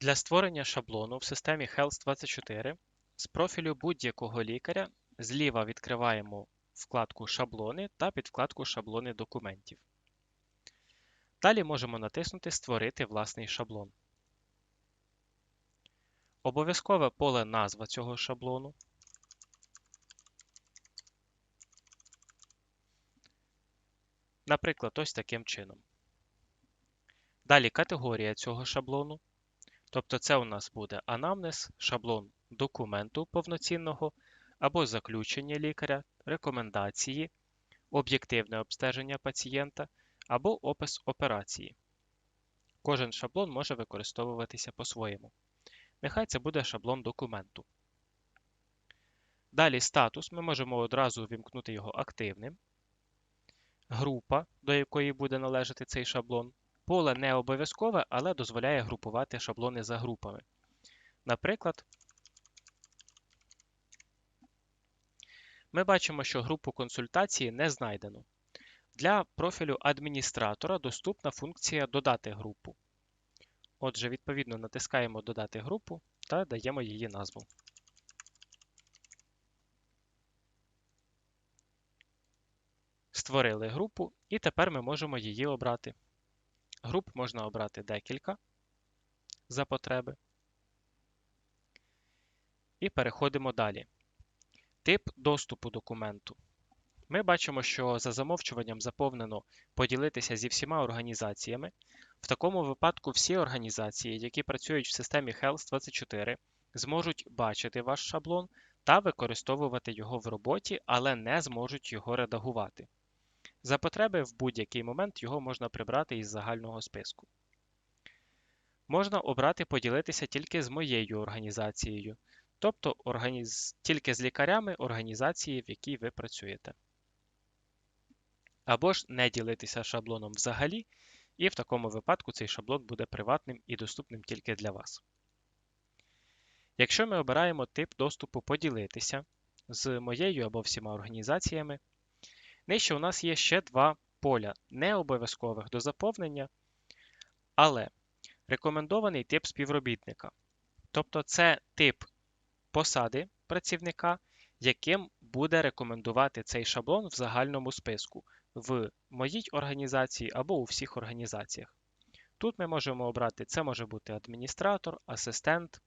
Для створення шаблону в системі Health24 з профілю будь-якого лікаря зліва відкриваємо вкладку Шаблони та підвкладку Шаблони документів. Далі можемо натиснути Створити власний шаблон. Обов'язкове поле назва цього шаблону. Наприклад, ось таким чином. Далі категорія цього шаблону. Тобто це у нас буде анамнез, шаблон документу повноцінного або заключення лікаря, рекомендації, об'єктивне обстеження пацієнта або опис операції. Кожен шаблон може використовуватися по-своєму. Нехай це буде шаблон документу. Далі статус ми можемо одразу вімкнути його активним. Група, до якої буде належати цей шаблон. Поле не обов'язкове, але дозволяє групувати шаблони за групами. Наприклад, ми бачимо, що групу консультації не знайдено. Для профілю адміністратора доступна функція Додати групу. Отже, відповідно натискаємо Додати групу та даємо її назву. Створили групу, і тепер ми можемо її обрати. Груп можна обрати декілька за потреби. І переходимо далі. Тип доступу документу. Ми бачимо, що за замовчуванням заповнено поділитися зі всіма організаціями. В такому випадку всі організації, які працюють в системі Health24, зможуть бачити ваш шаблон та використовувати його в роботі, але не зможуть його редагувати. За потреби в будь-який момент його можна прибрати із загального списку. Можна обрати поділитися тільки з моєю організацією, тобто організ... тільки з лікарями організації, в якій ви працюєте. Або ж не ділитися шаблоном взагалі, і в такому випадку цей шаблон буде приватним і доступним тільки для вас. Якщо ми обираємо тип доступу поділитися з моєю або всіма організаціями, Нижче у нас є ще два поля, не обов'язкових до заповнення, але рекомендований тип співробітника. Тобто це тип посади працівника, яким буде рекомендувати цей шаблон в загальному списку в моїй організації або у всіх організаціях. Тут ми можемо обрати, це може бути адміністратор, асистент,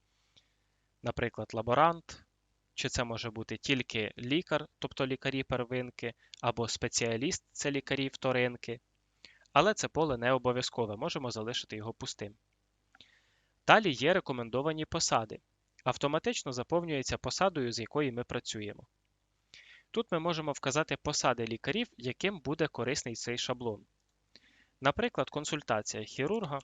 наприклад, лаборант, чи це може бути тільки лікар, тобто лікарі первинки, або спеціаліст це лікарі вторинки. Але це поле не обов'язкове, можемо залишити його пустим. Далі є рекомендовані посади. Автоматично заповнюється посадою, з якої ми працюємо. Тут ми можемо вказати посади лікарів, яким буде корисний цей шаблон. Наприклад, консультація хірурга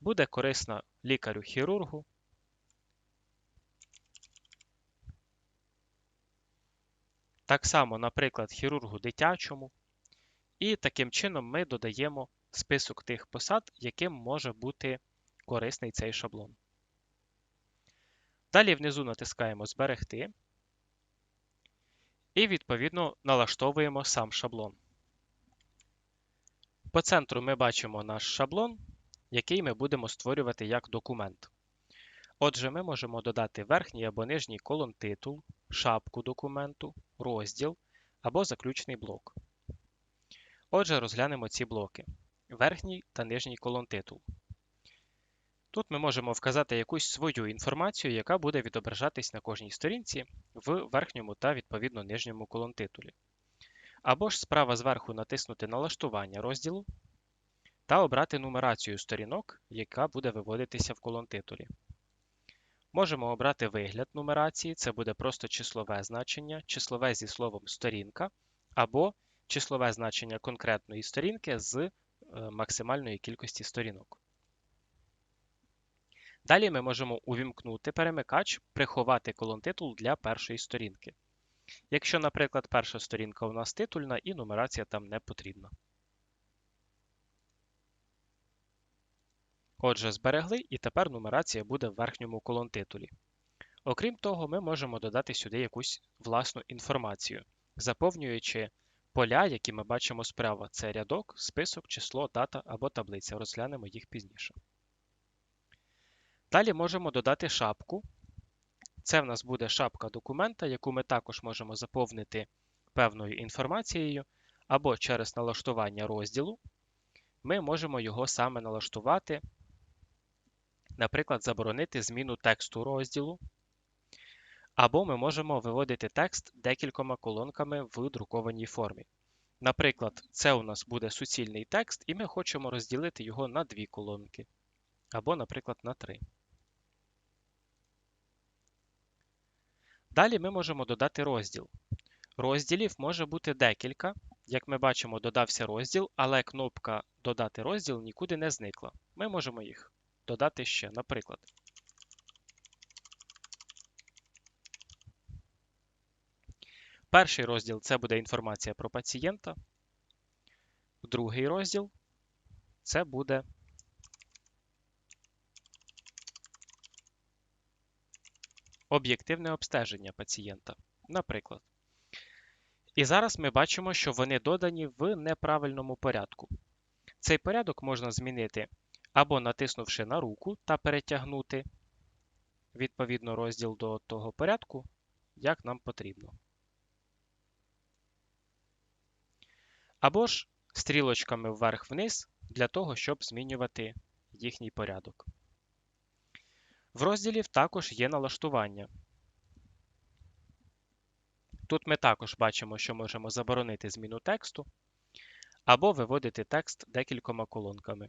буде корисна лікарю-хірургу. Так само, наприклад, хірургу дитячому. І таким чином ми додаємо список тих посад, яким може бути корисний цей шаблон. Далі внизу натискаємо Зберегти і, відповідно, налаштовуємо сам шаблон. По центру ми бачимо наш шаблон, який ми будемо створювати як документ. Отже, ми можемо додати верхній або нижній колон титул, шапку документу, розділ або заключний блок. Отже, розглянемо ці блоки: верхній та нижній колон титул. Тут ми можемо вказати якусь свою інформацію, яка буде відображатись на кожній сторінці в верхньому та відповідно нижньому колон титулі. Або ж справа зверху натиснути Налаштування розділу та обрати нумерацію сторінок, яка буде виводитися в колон титулі. Можемо обрати вигляд нумерації, це буде просто числове значення, числове зі словом сторінка, або числове значення конкретної сторінки з е, максимальної кількості сторінок. Далі ми можемо увімкнути перемикач, приховати колон титул для першої сторінки. Якщо, наприклад, перша сторінка у нас титульна і нумерація там не потрібна. Отже, зберегли, і тепер нумерація буде в верхньому колон-титулі. Окрім того, ми можемо додати сюди якусь власну інформацію, заповнюючи поля, які ми бачимо справа. Це рядок, список, число, дата або таблиця. Розглянемо їх пізніше. Далі можемо додати шапку. Це в нас буде шапка документа, яку ми також можемо заповнити певною інформацією, або через налаштування розділу. Ми можемо його саме налаштувати, наприклад, заборонити зміну тексту розділу. Або ми можемо виводити текст декількома колонками в друкованій формі. Наприклад, це у нас буде суцільний текст, і ми хочемо розділити його на дві колонки, або, наприклад, на три. Далі ми можемо додати розділ. Розділів може бути декілька. Як ми бачимо, додався розділ, але кнопка Додати розділ нікуди не зникла. Ми можемо їх додати ще, наприклад. Перший розділ це буде інформація про пацієнта. Другий розділ це буде об'єктивне обстеження пацієнта, наприклад. І зараз ми бачимо, що вони додані в неправильному порядку. Цей порядок можна змінити або натиснувши на руку та перетягнути відповідно розділ до того порядку, як нам потрібно. Або ж стрілочками вверх-вниз для того, щоб змінювати їхній порядок. В розділів також є налаштування. Тут ми також бачимо, що можемо заборонити зміну тексту або виводити текст декількома колонками.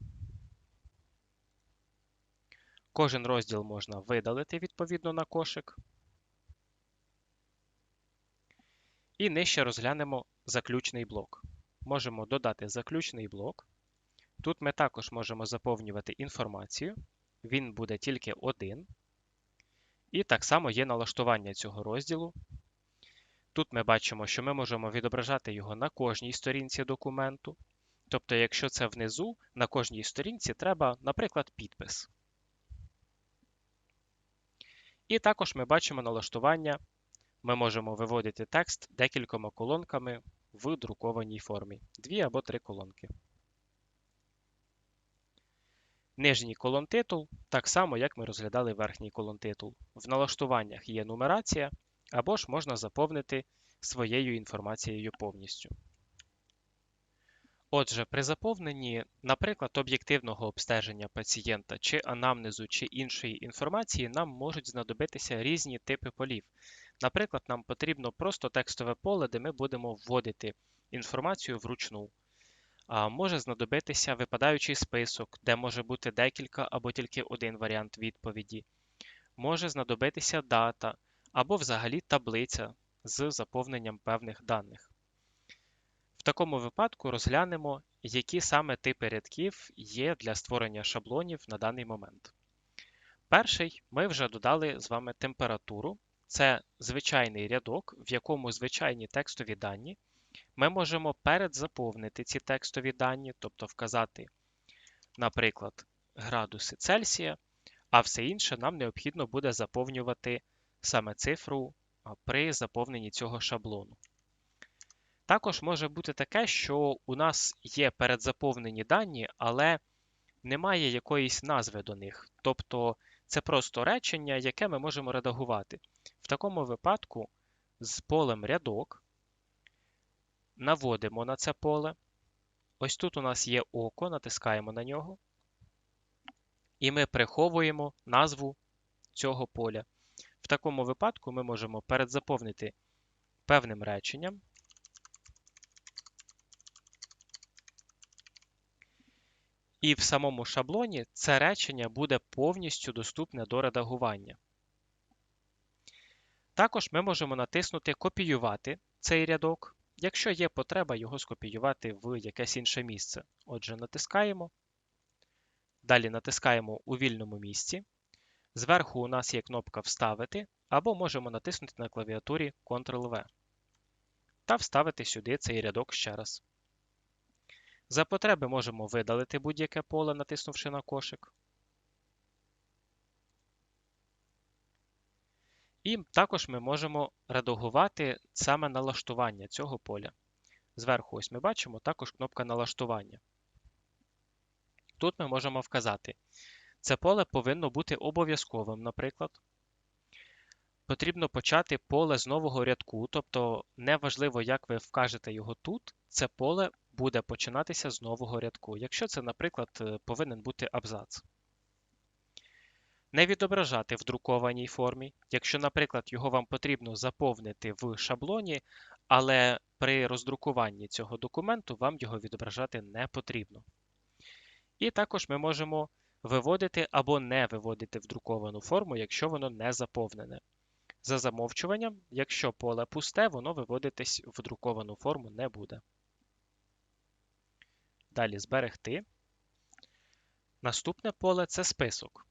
Кожен розділ можна видалити відповідно на кошик. І нижче розглянемо заключний блок. Можемо додати заключний блок. Тут ми також можемо заповнювати інформацію. Він буде тільки один. І так само є налаштування цього розділу. Тут ми бачимо, що ми можемо відображати його на кожній сторінці документу. Тобто, якщо це внизу, на кожній сторінці треба, наприклад, підпис. І також ми бачимо налаштування. Ми можемо виводити текст декількома колонками в друкованій формі. Дві або три колонки. Нижній колон титул, так само, як ми розглядали верхній колон титул. В налаштуваннях є нумерація, або ж можна заповнити своєю інформацією повністю. Отже, при заповненні, наприклад, об'єктивного обстеження пацієнта чи анамнезу чи іншої інформації, нам можуть знадобитися різні типи полів. Наприклад, нам потрібно просто текстове поле, де ми будемо вводити інформацію вручну. А Може знадобитися випадаючий список, де може бути декілька або тільки один варіант відповіді. Може знадобитися дата або взагалі таблиця з заповненням певних даних. В такому випадку розглянемо, які саме типи рядків є для створення шаблонів на даний момент. Перший ми вже додали з вами температуру. Це звичайний рядок, в якому звичайні текстові дані. Ми можемо передзаповнити ці текстові дані, тобто вказати, наприклад, градуси Цельсія, а все інше нам необхідно буде заповнювати саме цифру при заповненні цього шаблону. Також може бути таке, що у нас є передзаповнені дані, але немає якоїсь назви до них. Тобто це просто речення, яке ми можемо редагувати. В такому випадку з полем рядок наводимо на це поле. Ось тут у нас є око, натискаємо на нього. І ми приховуємо назву цього поля. В такому випадку ми можемо передзаповнити певним реченням. І в самому шаблоні це речення буде повністю доступне до редагування. Також ми можемо натиснути Копіювати цей рядок, якщо є потреба його скопіювати в якесь інше місце. Отже, натискаємо. Далі натискаємо у вільному місці. Зверху у нас є кнопка Вставити, або можемо натиснути на клавіатурі Ctrl-V та вставити сюди цей рядок ще раз. За потреби можемо видалити будь-яке поле, натиснувши на кошик. І також ми можемо редагувати саме налаштування цього поля. Зверху ось ми бачимо також кнопка налаштування. Тут ми можемо вказати, це поле повинно бути обов'язковим, наприклад. Потрібно почати поле з нового рядку, тобто неважливо, як ви вкажете його тут, це поле буде починатися з нового рядку. Якщо це, наприклад, е, повинен бути абзац. Не відображати в друкованій формі. Якщо, наприклад, його вам потрібно заповнити в шаблоні, але при роздрукуванні цього документу вам його відображати не потрібно. І також ми можемо виводити або не виводити в друковану форму, якщо воно не заповнене. За замовчуванням, якщо поле пусте, воно виводитись в друковану форму не буде. Далі зберегти. Наступне поле це список.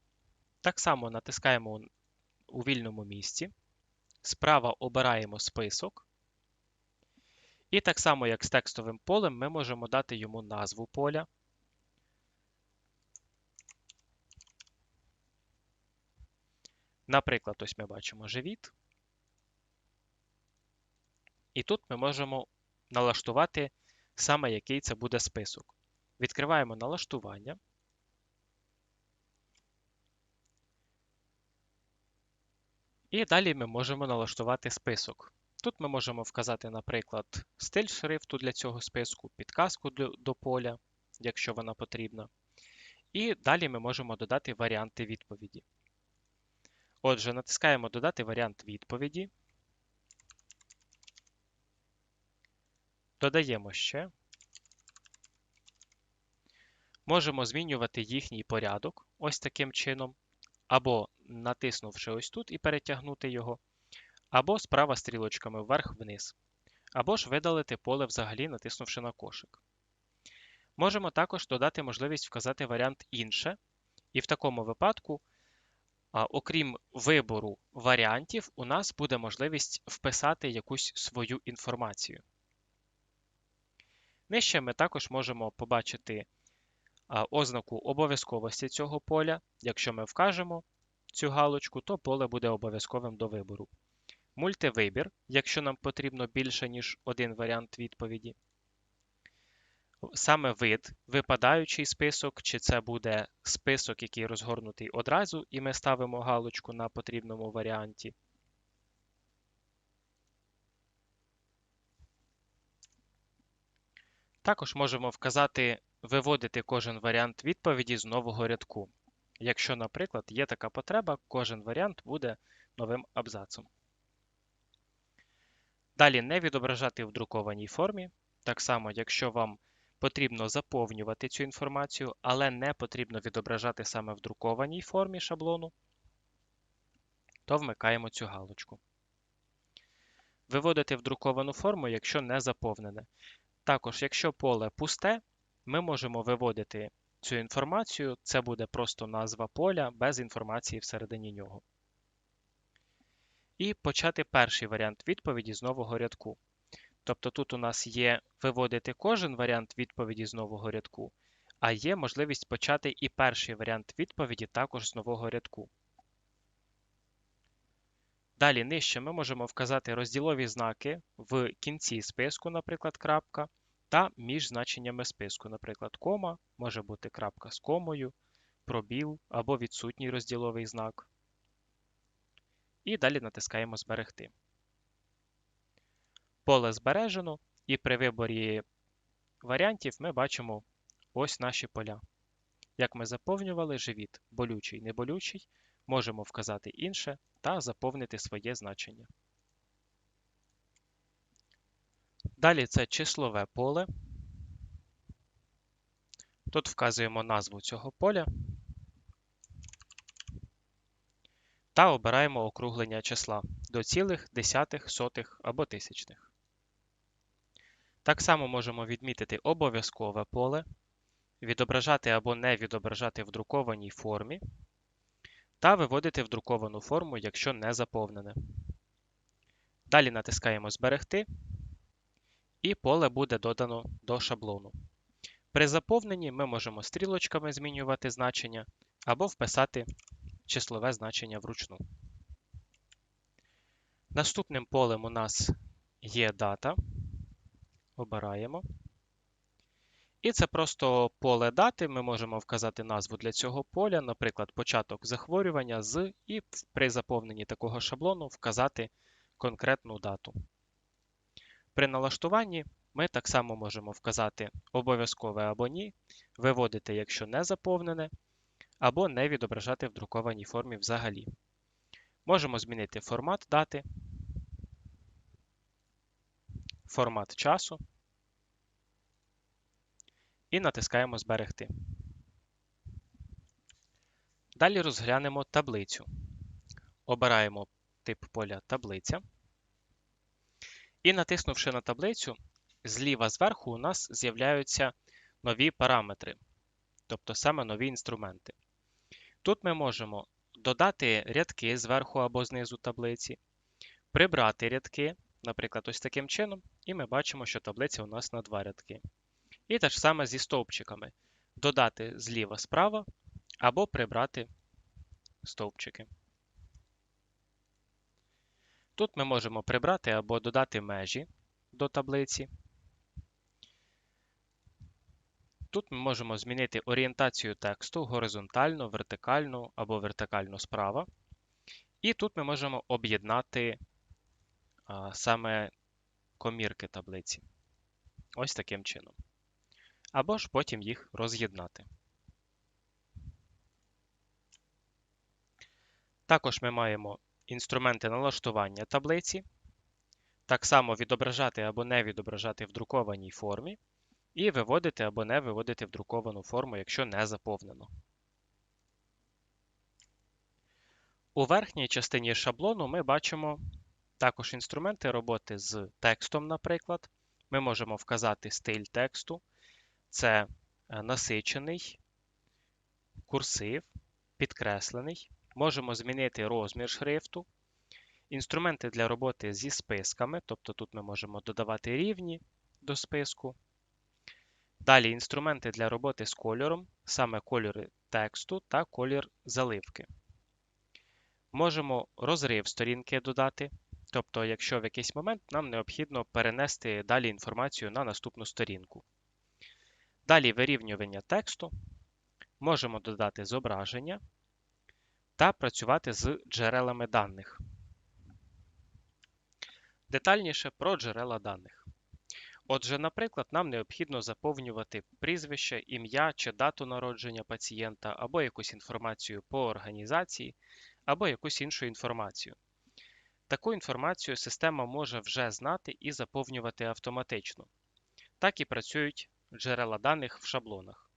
Так само натискаємо у вільному місці. Справа обираємо список. І так само, як з текстовим полем, ми можемо дати йому назву поля. Наприклад, ось ми бачимо живіт. І тут ми можемо налаштувати саме який це буде список. Відкриваємо налаштування. І далі ми можемо налаштувати список. Тут ми можемо вказати, наприклад, стиль шрифту для цього списку, підказку до поля, якщо вона потрібна. І далі ми можемо додати варіанти відповіді. Отже, натискаємо Додати варіант відповіді. Додаємо ще. Можемо змінювати їхній порядок ось таким чином, або натиснувши ось тут і перетягнути його, або справа стрілочками вверх-вниз, або ж видалити поле взагалі, натиснувши на кошик. Можемо також додати можливість вказати варіант інше, і в такому випадку Окрім вибору варіантів, у нас буде можливість вписати якусь свою інформацію. Нижче ми також можемо побачити ознаку обов'язковості цього поля. Якщо ми вкажемо цю галочку, то поле буде обов'язковим до вибору. Мультивибір, якщо нам потрібно більше, ніж один варіант відповіді саме вид, випадаючий список, чи це буде список, який розгорнутий одразу, і ми ставимо галочку на потрібному варіанті. Також можемо вказати, виводити кожен варіант відповіді з нового рядку. Якщо, наприклад, є така потреба, кожен варіант буде новим абзацом. Далі не відображати в друкованій формі. Так само, якщо вам Потрібно заповнювати цю інформацію, але не потрібно відображати саме в друкованій формі шаблону, то вмикаємо цю галочку. Виводити в друковану форму, якщо не заповнене. Також, якщо поле пусте, ми можемо виводити цю інформацію, це буде просто назва поля без інформації всередині нього. І почати перший варіант відповіді з нового рядку. Тобто тут у нас є виводити кожен варіант відповіді з нового рядку, а є можливість почати і перший варіант відповіді також з нового рядку. Далі нижче ми можемо вказати розділові знаки в кінці списку, наприклад, крапка, та між значеннями списку, наприклад, кома, може бути крапка з комою, пробіл або відсутній розділовий знак. І далі натискаємо Зберегти. Поле збережено, і при виборі варіантів ми бачимо ось наші поля. Як ми заповнювали живіт болючий, неболючий, можемо вказати інше та заповнити своє значення. Далі це числове поле. Тут вказуємо назву цього поля та обираємо округлення числа до цілих, десятих, сотих або тисячних. Так само можемо відмітити обов'язкове поле, відображати або не відображати в друкованій формі, та виводити в друковану форму, якщо не заповнене. Далі натискаємо Зберегти, і поле буде додано до шаблону. При заповненні ми можемо стрілочками змінювати значення або вписати числове значення вручну. Наступним полем у нас є дата. обираємо. І це просто поле дати. Ми можемо вказати назву для цього поля, наприклад, початок захворювання з, і при заповненні такого шаблону вказати конкретну дату. При налаштуванні ми так само можемо вказати обов'язкове або ні, виводити, якщо не заповнене, або не відображати в друкованій формі взагалі. Можемо змінити формат дати, формат часу і натискаємо Зберегти. Далі розглянемо таблицю. Обираємо тип поля таблиця. І натиснувши на таблицю, зліва зверху у нас з'являються нові параметри, тобто саме нові інструменти. Тут ми можемо додати рядки зверху або знизу таблиці, прибрати рядки, наприклад, ось таким чином, і ми бачимо, що таблиця у нас на два рядки. І те ж саме зі стовпчиками. Додати зліва справа або прибрати стовпчики. Тут ми можемо прибрати або додати межі до таблиці. Тут ми можемо змінити орієнтацію тексту горизонтально, вертикально або вертикально справа. І тут ми можемо об'єднати саме комірки таблиці. Ось таким чином. Або ж потім їх роз'єднати. Також ми маємо інструменти налаштування таблиці, так само відображати або не відображати в друкованій формі, і виводити або не виводити в друковану форму, якщо не заповнено. У верхній частині шаблону ми бачимо також інструменти роботи з текстом, наприклад. Ми можемо вказати стиль тексту, це е, насичений, курсив, підкреслений. Можемо змінити розмір шрифту. Інструменти для роботи зі списками, тобто тут ми можемо додавати рівні до списку. Далі інструменти для роботи з кольором, саме кольори тексту та колір заливки. Можемо розрив сторінки додати, тобто, якщо в якийсь момент нам необхідно перенести далі інформацію на наступну сторінку. Далі вирівнювання тексту. Можемо додати зображення та працювати з джерелами даних. Детальніше про джерела даних. Отже, наприклад, нам необхідно заповнювати прізвище, ім'я чи дату народження пацієнта, або якусь інформацію по організації, або якусь іншу інформацію. Таку інформацію система може вже знати і заповнювати автоматично. Так і працюють джерела даних в шаблонах.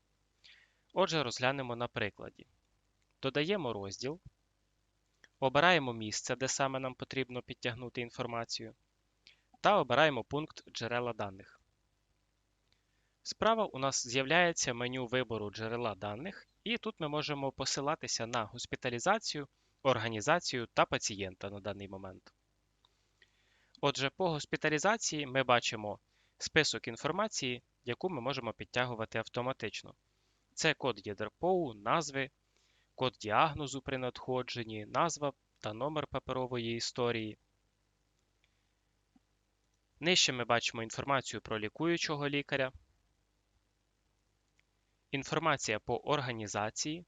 Отже, розглянемо на прикладі. Додаємо розділ, обираємо місце, де саме нам потрібно підтягнути інформацію, та обираємо пункт джерела даних. Справа у нас з'являється меню вибору джерела даних, і тут ми можемо посилатися на госпіталізацію, організацію та пацієнта на даний момент. Отже, по госпіталізації ми бачимо список інформації, яку ми можемо підтягувати автоматично. Це код ЄДРПОУ, назви, код діагнозу при надходженні, назва та номер паперової історії. Нижче ми бачимо інформацію про лікуючого лікаря, інформація по організації,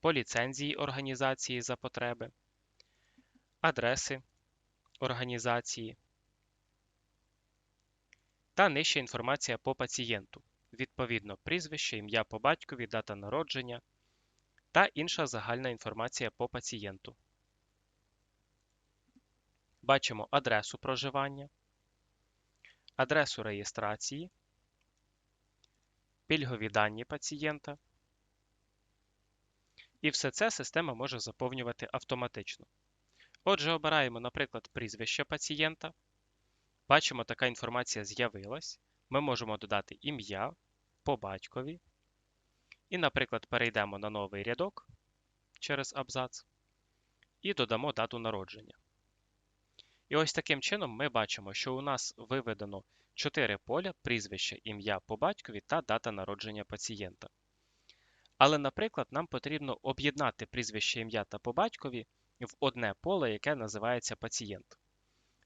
по ліцензії організації за потреби, адреси організації та нижче інформація по пацієнту, відповідно прізвище, ім'я по батькові, дата народження та інша загальна інформація по пацієнту. Бачимо адресу проживання, адресу реєстрації, пільгові дані пацієнта. І все це система може заповнювати автоматично. Отже, обираємо, наприклад, прізвище пацієнта. Бачимо, така інформація з'явилась. Ми можемо додати ім'я по батькові. І, наприклад, перейдемо на новий рядок через абзац і додамо дату народження. І ось таким чином ми бачимо, що у нас виведено 4 поля прізвище, ім'я по батькові та дата народження пацієнта. Але, наприклад, нам потрібно об'єднати прізвище ім'я та по батькові в одне поле, яке називається пацієнт.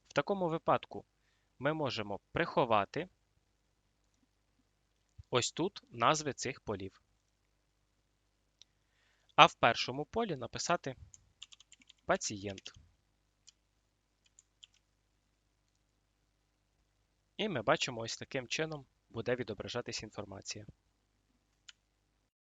В такому випадку ми можемо приховати ось тут назви цих полів. А в першому полі написати пацієнт. І ми бачимо, ось таким чином буде відображатись інформація.